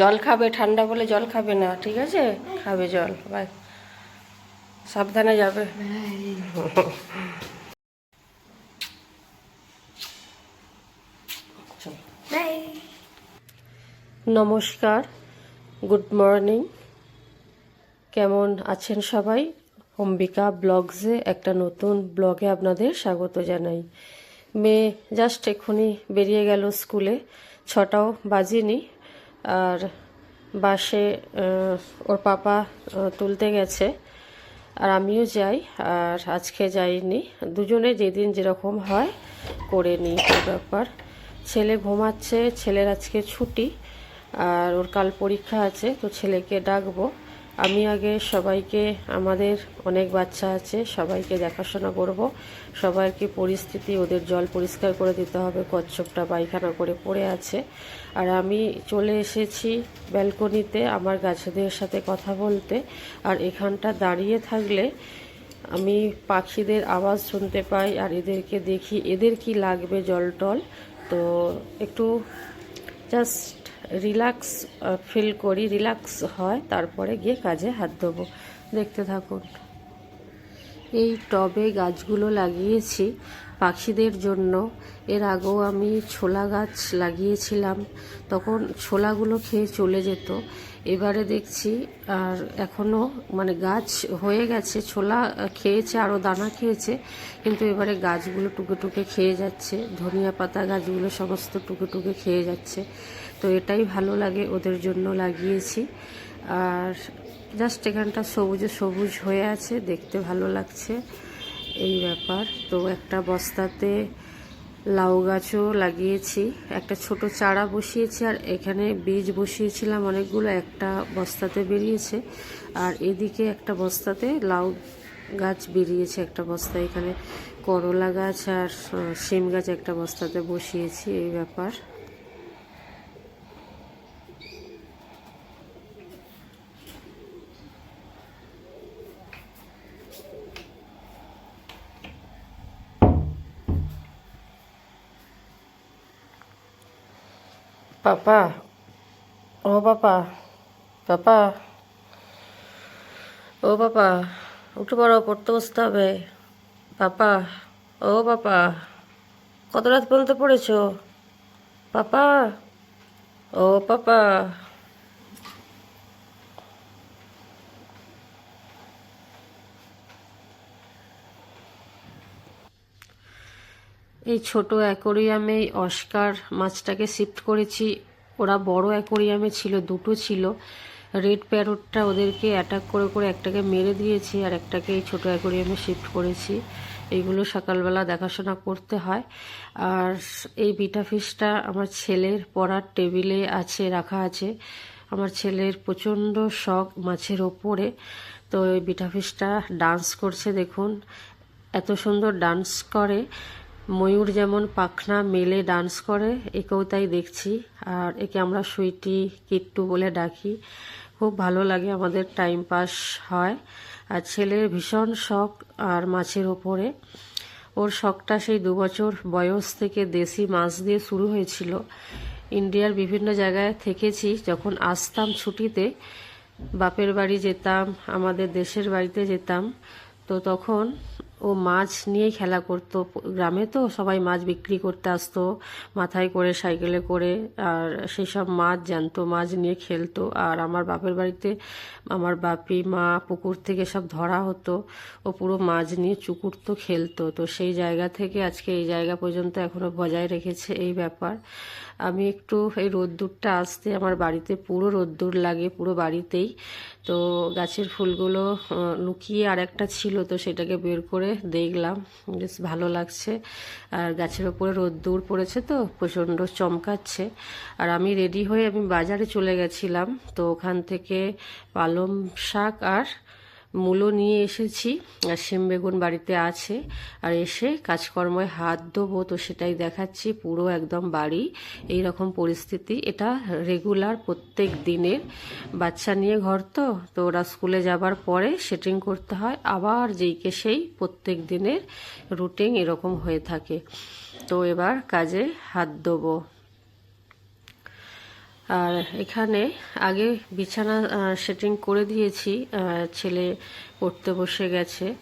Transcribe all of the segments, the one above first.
জল খাবে ঠান্ডা বলে জল খাবে না ঠিক আছে? খাবে জল বাই সাবধানে যাবে। নমস্কার গুড মর্নিং। কেমন আছেন সবাই? অম্বিকা ব্লগসে একটা নতুন ব্লগে আপনাদের স্বাগত জানাই। মেয়ে জাস্ট এক্ষুনি বেরিয়ে গেল স্কুলে। ছটাও বাজিনি। আর বাসে ওর পাপা তুলতে গেছে। আর আমিও যাই, আর আজকে যাইনি। দুজনে যেদিন যেরকম হয় করে নিই ব্যাপার। ছেলে ঘুমাচ্ছে, ছেলের আজকে ছুটি, আর ওর কাল পরীক্ষা আছে, তো ছেলেকে ডাকবো। আমি আগে সবাইকে, আমাদের অনেক বাচ্চা আছে, সবাইকে দেখাশোনা করব। সবার কি পরিস্থিতি, ওদের জল পরিষ্কার করে দিতে হবে, কচ্ছপটা পায়খানা করে পড়ে আছে। আর আমি চলে এসেছি ব্যালকনিতে আমার গাছেদের সাথে কথা বলতে। আর এখানটা দাঁড়িয়ে থাকলে আমি পাখিদের আওয়াজ শুনতে পাই আর এদেরকে দেখি, এদের কি লাগবে জল টল? তো একটু জাস্ট রিল্যাক্স ফিল করি, রিল্যাক্স হয়, তারপরে গিয়ে কাজে হাত দেবো দেখতে থাকুন। এই টবে গাছগুলো লাগিয়েছি পাখিদের জন্য। এর আগেও আমি ছোলা গাছ লাগিয়েছিলাম। তখন ছোলাগুলো খেয়ে চলে যেত। এবারে দেখছি আর এখনও মানে গাছ হয়ে গেছে, ছোলা খেয়েছে আরও দানা খেয়েছে, কিন্তু এবারে গাছগুলো টুকে টুকে খেয়ে যাচ্ছে। ধনিয়া পাতা গাছগুলো সমস্ত টুকে টুকে খেয়ে যাচ্ছে। তো এটাই ভালো লাগে, ওদের জন্য লাগিয়েছি। আর জাস্ট এখানটা সবুজে সবুজ হয়ে আছে, দেখতে ভালো লাগছে। এই ব্যাপার। তো একটা বস্তাতে লাউ গাছও লাগিয়েছি। একটা ছোট চারা বসিয়েছি, আর এখানে বীজ বসিয়েছিলাম অনেকগুলো, একটা বস্তাতে বেরিয়েছে। আর এদিকে একটা বস্তাতে লাউ গাছ বেরিয়েছে, একটা বস্তা এখানে করলা গাছ আর শিম গাছ একটা বস্তাতে বসিয়েছি, এই ব্যাপার। পাপা, ও পাপা পাপা ও পাপা উঠে পড়ো পড়তে বসতে হবে। পাপা, ও পাপা কত রাত পর্যন্ত পড়েছো? পাপা, ও পাপা। এই ছোট অ্যাকোরিয়ামে অস্কার মাছটাকে শিফট করেছি। ওরা বড় অ্যাকোরিয়ামে ছিল, দুটো ছিল। রেড প্যারটটা ওদেরকে অ্যাটাক করে করে একটাকে মেরে দিয়েছি আর একটাকে এই ছোট অ্যাকোরিয়ামে শিফট করেছি। এইগুলো সকালবেলা দেখাশোনা করতে হয়। আর এই বিটা ফিশটা আমার ছেলের পড়ার টেবিলে আছে, রাখা আছে। আমার ছেলের প্রচণ্ড শখ মাছের ওপরে। তো এই বিটা ফিশটা ডান্স করছে, দেখুন। এত সুন্দর ডান্স করে। ময়ূর যেমন পাখনা মেলে ডান্স করে, একেও তাই দেখছি। আর একে আমরা সুইটি, কিট্টু বলে ডাকি। খুব ভালো লাগে আমাদের টাইম পাস হয়। আর ছেলের ভীষণ শখ আর মাছের ওপরে। ওর শখটা সেই দু বছর বয়স থেকে দেশি মাছ দিয়ে শুরু হয়েছিল। ইন্ডিয়ার বিভিন্ন জায়গায় থেকেছি, যখন আসতাম ছুটিতে, বাপের বাড়ি যেতাম, আমাদের দেশের বাড়িতে যেতাম। তো তখন ও মাছ নিয়ে খেলা করতো গ্রামে তো, সবাই মাছ বিক্রি করতে আসতো, মাথায় করে, সাইকেলে করে, আর সেই সব মাছ জানতো মাছ নিয়ে খেলতো। আর আমার বাপের বাড়িতে আমার বাপি, মা, পুকুর থেকে সব ধরা হতো, ও পুরো মাছ নিয়ে চুকুরতো খেলতো। তো সেই জায়গা থেকে আজকে এই জায়গা পর্যন্ত এখনও বজায় রেখেছে এই ব্যাপার। আমি একটু এই রোদ্দুরটা আসতে আমার বাড়িতে পুরো রোদ্দুর লাগে পুরো বাড়িতেই। তো গাছের ফুলগুলো লুকিয়ে আর একটা ছিল তো সেটাকে বের করে দেখলাম। বেশ ভালো লাগছে। আর গাছের ওপরে রোদ্দুর পড়েছে তো, প্রচণ্ড চমকাচ্ছে। আর আমি রেডি হয়ে আমি বাজারে চলে গেছিলাম। তো ওখান থেকে পালং শাক আর মূলো নিয়ে এসেছি, আর শিম বেগুন বাড়িতে আছে। আর এসে কাজকর্ময় হাত দেবো তো সেটাই দেখাচ্ছি, পুরো একদম বাড়ি। এই রকম পরিস্থিতি, এটা রেগুলার প্রত্যেক দিনের। বাচ্চা নিয়ে ঘর তো তো ওরা স্কুলে যাবার পরে সেটিং করতে হয়। আবার যেইকে সেই প্রত্যেক দিনের রুটিন এরকম হয়ে থাকে। তো এবার কাজে হাত দেবো আর এখানে আগে বিছানা সেটিং করে দিয়েছি ছেলে পড়তে বসে গেছে।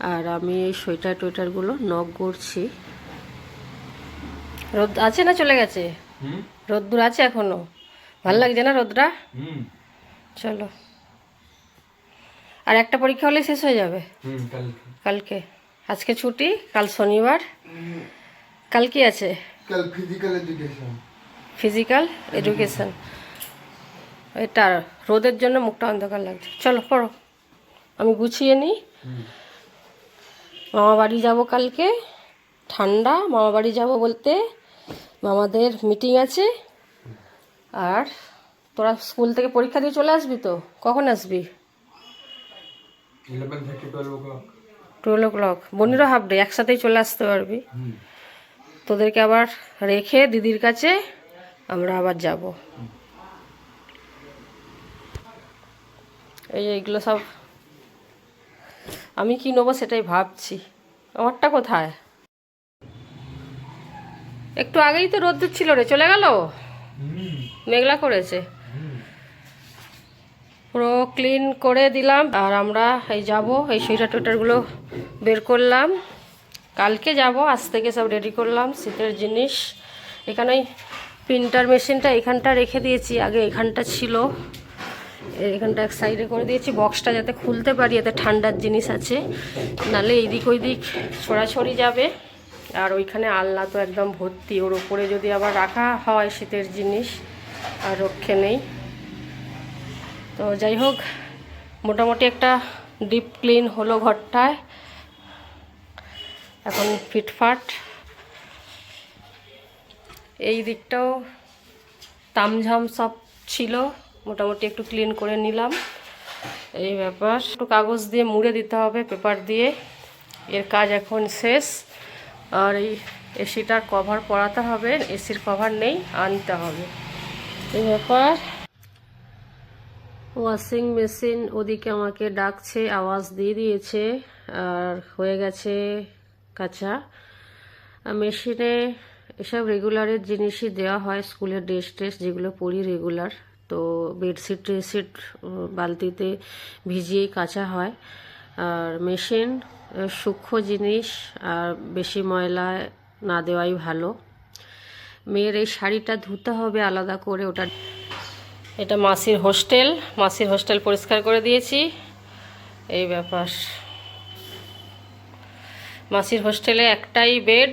আর আমি এই সোয়েটার টোয়েটারগুলো নখ করছি। রোদ আছে না চলে গেছে? রোদ্দুর আছে এখনও? ভালো লাগছে না রোদটা? হুম। চলো। আর একটা পরীক্ষা হলে শেষ হয়ে যাবে? হুম কালকে। কালকে। আজকে ছুটি কাল শনিবার। কাল কি আছে? কাল ফিজিক্যাল এডুকেশন ফিজিক্যাল এডুকেশন এটা রোদের জন্য মুখটা অন্ধকার লাগছে। চলো পড়ো। আমি গুছিয়ে নিই। মামা বাড়ি যাব কালকে। ঠান্ডা মামা বাড়ি যাব বলতে মামাদের মিটিং আছে। আর তোরা স্কুল থেকে পরীক্ষা দিয়ে চলে আসবি তো? কখন আসবি? Eleven twelve clock twelve o'clock বনিরও half day একসাথেই চলে আসতে পারবি। তোদেরকে আবার রেখে দিদির কাছে আমরা আবার যাব। এই যে এগুলো সব আমি কি নেব সেটাই ভাবছি। আমারটা কোথায়? একটু আগেই তো রোদ্দুর ছিল রে, চলে গেল? মেঘলা করেছে। পুরো ক্লিন করে দিলাম আর আমরা এই যাব, এই সোয়েটার টোয়েটারগুলো বের করলাম। কালকে যাব, আজ থেকে সব রেডি করলাম, শীতের জিনিস। এখানে প্রিন্টার মেশিনটা এখানটা রেখে দিয়েছি, আগে এখানটা ছিল। এখানটা এক সাইডে করে দিয়েছি, বক্সটা যাতে খুলতে পারি, এতে ঠান্ডার জিনিস আছে। নালে এইদিক ওইদিক ছড়াছড়ি যাবে, আর ওইখানে আলনা তো একদম ভর্তি। ওর ওপরে যদি আবার রাখা হয় শীতের জিনিস, আর রক্ষে নেই। তো যাই হোক, মোটামুটি একটা ডিপ ক্লিন হলো ঘরটায়। এখন ফিটফাট। এই দিকটাও তামঝাম সব ছিল। মোটামুটি একটু ক্লিন করে নিলাম। এই ব্যাপার। একটু কাগজ দিয়ে মুড়ে দিতে হবে পেপার দিয়ে। এর কাজ এখন শেষ। আর এই এসিটার কভার পরাতে হবে এসির কভার নেই, আনতে হবে। এই ব্যাপার। ওয়াশিং মেশিন ওদিকে আমাকে ডাকছে, আওয়াজ দিয়ে দিয়েছে। আর হয়ে গেছে কাঁচা। মেশিনে এসব রেগুলারের জিনিসই দেওয়া হয় স্কুলের ড্রেস ট্রেস যেগুলো পরি রেগুলার তো বেডশিট ট্রেসিট বালতিতে ভিজিয়েই কাঁচা হয়। আর মেশিন সূক্ষ্ম জিনিস, আর বেশি ময়লা না দেওয়াই ভালো। মেয়ের এই শাড়িটা ধুতে হবে আলাদা করে, ওটা এটা মাসির হোস্টেল মাসির হোস্টেল পরিষ্কার করে দিয়েছি। এই ব্যাপার। মাসির হোস্টেলে একটাই বেড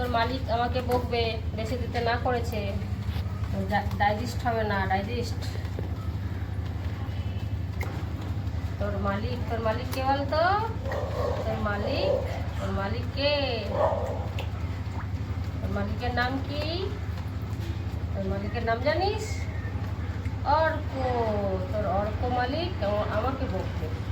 মালিক আমাকে বকবে, বেশি দিতে না করেছে। ডাইজেস্ট হবে না, ডাইজেস্ট। তোর মালিক তোর মালিক কে বলতো? তোর মালিক তোর মালিক কে? তোর মালিকের নাম কি? তোর মালিকের নাম জানিস? অর্ক। তোর অর্ক মালিক আম- আমাকে বকবে।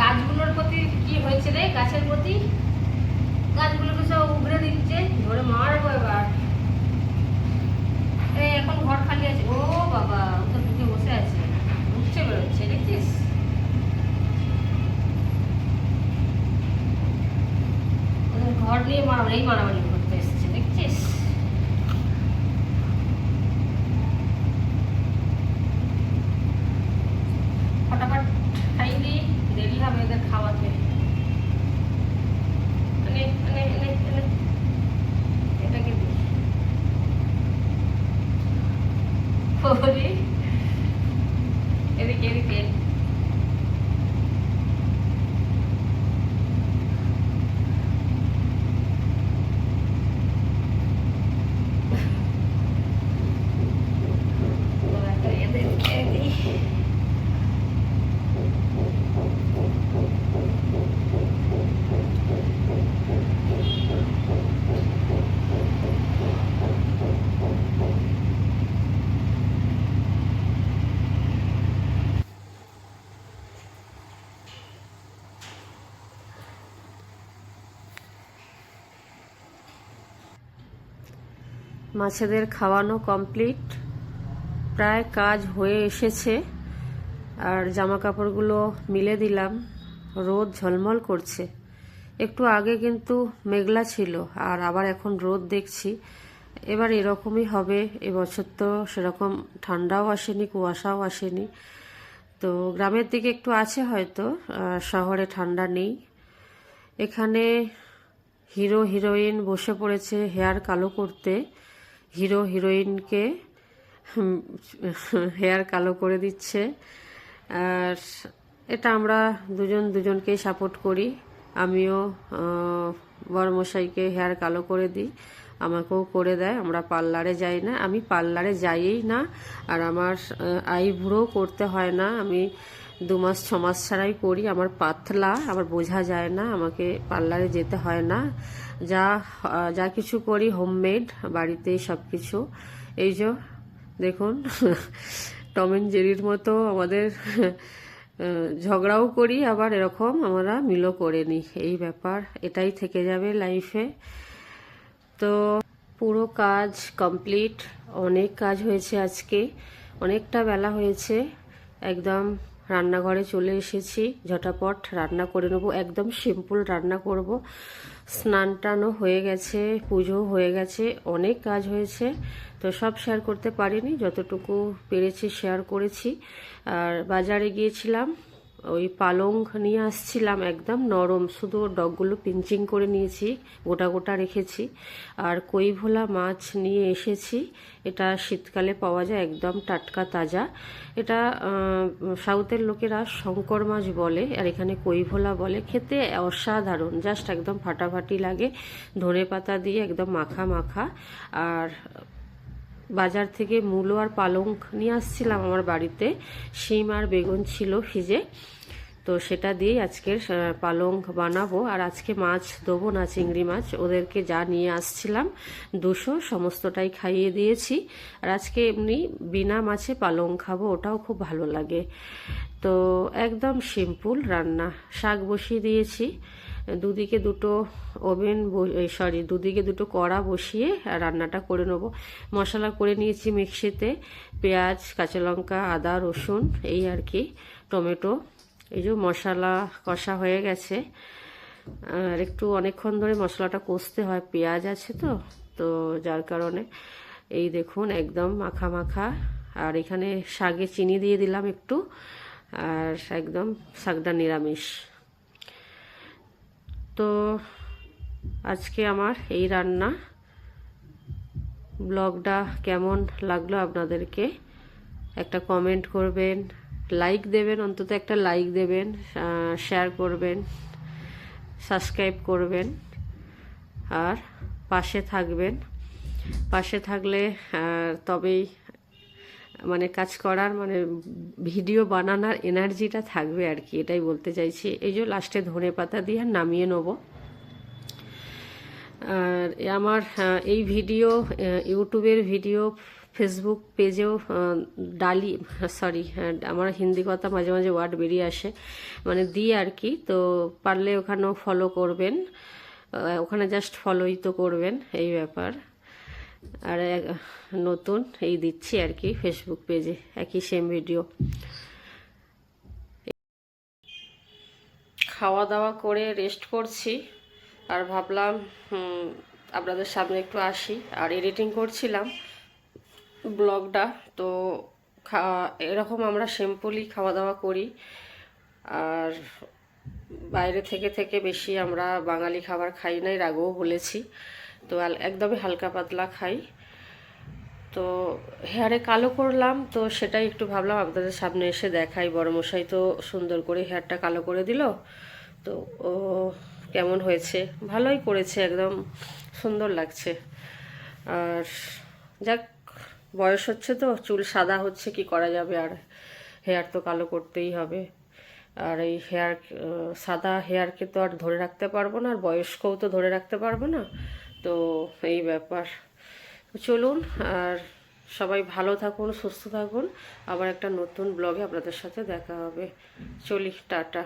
গাছগুলোর প্রতি কি হয়েছে রে? গাছের প্রতি? গাছগুলোকে সব উগড়ে দিচ্ছে। ধরে এবার। এখন ঘর খালি আছে। ও বাবা, ও তো বসে আছে। উঠছে বেরোচ্ছে, দেখছিস? ঘর নিয়ে মারা এই মারামারি মাছেদের খাওয়ানো কমপ্লিট প্রায় কাজ হয়ে এসেছে। আর জামা কাপড়গুলো মিলে দিলাম। রোদ ঝলমল করছে। একটু আগে কিন্তু মেঘলা ছিল, আর আবার এখন রোদ দেখছি। এবার এরকমই হবে। এবছর তো সেরকম ঠান্ডাও আসেনি, কুয়াশাও আসেনি। তো গ্রামের দিকে একটু আছে হয়তো শহরে ঠান্ডা নেই। এখানে হিরো, হিরোইন বসে পড়েছে হেয়ার কালো করতে। হিরো হিরোইনকে হেয়ার কালো করে দিচ্ছে। আর এটা আমরা দুজন দুজনকেই সাপোর্ট করি। আমিও আহ, বড়মশাইকে হেয়ার কালো করে দিই। আমাকেও করে দেয়। আমরা পার্লারে যাই না। আমি পার্লারে যাইই না। আর আমার আইব্রো করতে হয় না। আমি দু মাস ছ মাস ছাড়াই করি। আমার পাতলা আমার বোঝা যায় না। আমাকে পার্লারে যেতে হয় না। যা যা কিছু করি হোমমেড বাড়িতেই সব কিছু এই যে, দেখুন টম অ্যান্ড জেরির মতো আমাদের, ঝগড়াও করি, আবার এরকম আমরা মিলও করে নিই। এই ব্যাপার, এটাই থেকে যাবে লাইফে তো পুরো কাজ কমপ্লিট অনেক কাজ হয়েছে আজকে, অনেকটা বেলা হয়েছে। একদম রান্নাঘরে চলে এসেছি, ঝটাপট রান্না করে নেব, একদম সিম্পল রান্না করব। স্নান টানও হয়ে গেছে পুজো হয়ে গেছে, অনেক কাজ হয়েছে, তো সব শেয়ার করতে পারিনি, যতটুকু পেরেছি শেয়ার করেছি। আর বাজারে গিয়েছিলাম ওই পালং নিয়ে আসছিলাম একদম নরম, শুধু ডগগুলো পিঞ্চিং করে নিয়েছি, গোটা গোটা রেখেছি। আর কই ভোলা মাছ নিয়ে এসেছি, এটা শীতকালে পাওয়া যায় একদম টাটকা তাজা। এটা সাউথের লোকেরা শঙ্কর মাছ বলে, আর এখানে কই ভোলা বলে, খেতে অসাধারণ, জাস্ট একদম ফাটাফাটি লাগে ধনে পাতা দিয়ে একদম মাখা মাখা। আর বাজার থেকে মূলো আর পালং নিয়ে আসছিলাম আমার বাড়িতে। শিম আর বেগুন ছিল ফ্রিজে। তো সেটা দিয়েই আজকের পালং বানাবো। আর আজকে মাছ, দেবো না চিংড়ি মাছ। ওদেরকে যা নিয়ে আসছিলাম, দুশো সমস্তটাই খাইয়ে দিয়েছি। আর আজকে এমনি বিনা মাছে পালং খাব, ওটাও খুব ভালো লাগে। তো একদম সিম্পল রান্না। শাক বসিয়ে দিয়েছি। দুদিকে দুটো ওভেন সরি, দুদিকে দুটো কড়া বসিয়ে রান্নাটা করে নেব। মশলা করে নিয়েছি মিক্সিতে পেঁয়াজ, কাঁচা লঙ্কা, আদা, রসুন, এই আর কি, টমেটো। এই যে মশলা কষা হয়ে গেছে। আর একটু অনেকক্ষণ ধরে মশলাটা কষতে হয়, পেঁয়াজ আছে তো তো যার কারণে এই দেখুন একদম মাখা মাখা। আর এখানে শাগে চিনি দিয়ে দিলাম একটু, আর একদম শাকটা নিরামিষ। তো আজকে আমার এই রান্না ব্লগটা কেমন লাগল আপনাদেরকে? একটা কমেন্ট করবেন লাইক দেবেন, অন্তত একটা লাইক দেবেন শেয়ার করবেন সাবস্ক্রাইব করবেন, আর পাশে থাকবেন। পাশে থাকলে তবেই মানে কাজ করার মানে ভিডিও বানানোর এনার্জিটা থাকবে আর কি, এটাই বলতে চাইছি। এই যে লাস্টে ধনে পাতা দিয়ে নামিয়ে নেব। আর আমার এই ভিডিও ইউটিউবের ভিডিও ফেসবুক পেজেও ডালি সরি আমার হিন্দি কথা মাঝে মাঝে ওয়ার্ড বেরিয়ে আসে মানে দিই আর কি। তো পারলে ওখানেও ফলো করবেন ওখানে জাস্ট ফলোই তো করবেন, এই ব্যাপার। আর নতুন এই দিচ্ছি আর কি ফেসবুক পেজে একই সেম ভিডিও খাওয়া দাওয়া করে রেস্ট করছি আর ভাবলাম আপনাদের সামনে একটু আসি। আর এডিটিং করছিলাম ব্লগটা, তো এরকম আমরা সিম্পলি খাওয়া দাওয়া করি। আর বাইরে থেকে থেকে বেশি আমরা বাঙালি খাবার খাই না এর আগেও বলেছি তো একদমই হালকা পাতলা খাই। তো হেয়ারে কালো করলাম, তো সেটাই একটু ভাবলাম আপনাদের সামনে এসে দেখাই। বড় মশাই তো সুন্দর করে হেয়ারটা কালো করে দিল। তো ও কেমন হয়েছে? ভালোই করেছে, একদম সুন্দর লাগছে। আর যাক, বয়স হচ্ছে তো, চুল সাদা হচ্ছে, কি করা যাবে আর? হেয়ার তো কালো করতেই হবে। আর এই হেয়ার সাদা হেয়ারকে তো আর ধরে রাখতে পারব না, আর বয়স্কও তো ধরে রাখতে পারব না। তো এই ব্যাপার। চলুন, আর সবাই ভালো থাকুন, সুস্থ থাকুন। আবার একটা নতুন ব্লগে আপনাদের সাথে দেখা হবে। চলি, টাটা।